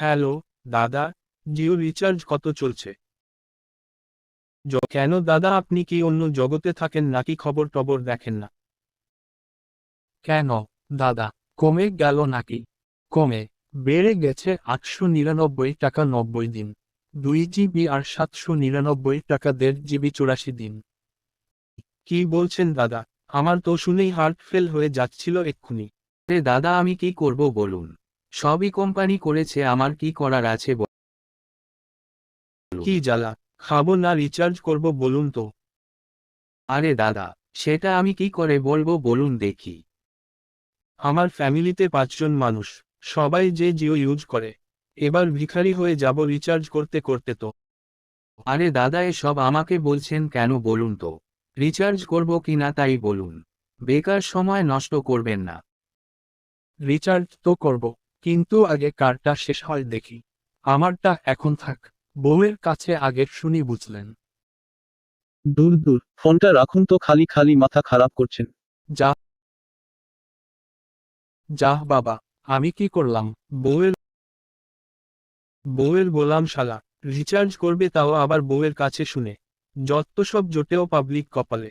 Hello দাদা Jio recharge কত চলছে? কেন দাদা আপনি কি অন্য জগতে থাকেন নাকি খবর টবর দেখেন না? কেন দাদা কমে গেল নাকি? কমে বেড়ে গেছে আটশো নিরানব্বই টাকা নব্বই দিন। দুই জিবি আর সাতশো নিরানব্বই টাকা দেড় জিবি চুরাশি দিন। কি বলছেন দাদা? আমার তো শুনেই হার্ট ফেল হয়ে যাচ্ছিল এক্ষুনি। দাদা আমি কি করব বলুন? সবই কোম্পানি করেছে আমার কি করার আছে কি জ্বালা খাব না রিচার্জ করব বলুন তো। আরে দাদা সেটা আমি কি করে বলব বলুন দেখি। আমার ফ্যামিলিতে পাঁচজন মানুষ সবাই যে জিও ইউজ করে। এবার ভিখারি হয়ে যাব রিচার্জ করতে করতে তো। আরে দাদা এসব আমাকে বলছেন কেন বলুন তো। রিচার্জ করব কিনা তাই বলুন। বেকার সময় নষ্ট করবেন না। রিচার্জ তো করব। কিন্তু আগে কারটা শেষ হয় দেখি। আমারটা এখন থাক বউয়ের কাছে আগে শুনি বুঝলেন। দূর দূর ফোনটা রাখুন তো খালি খালি মাথা খারাপ করছেন। যা। যা বাবা আমি কি করলাম? বউয়ের বউয়ের গোলাম শালা রিচার্জ করবে তাও আবার বউয়ের কাছে শুনে। যত সব জোটেও পাবলিক কপালে।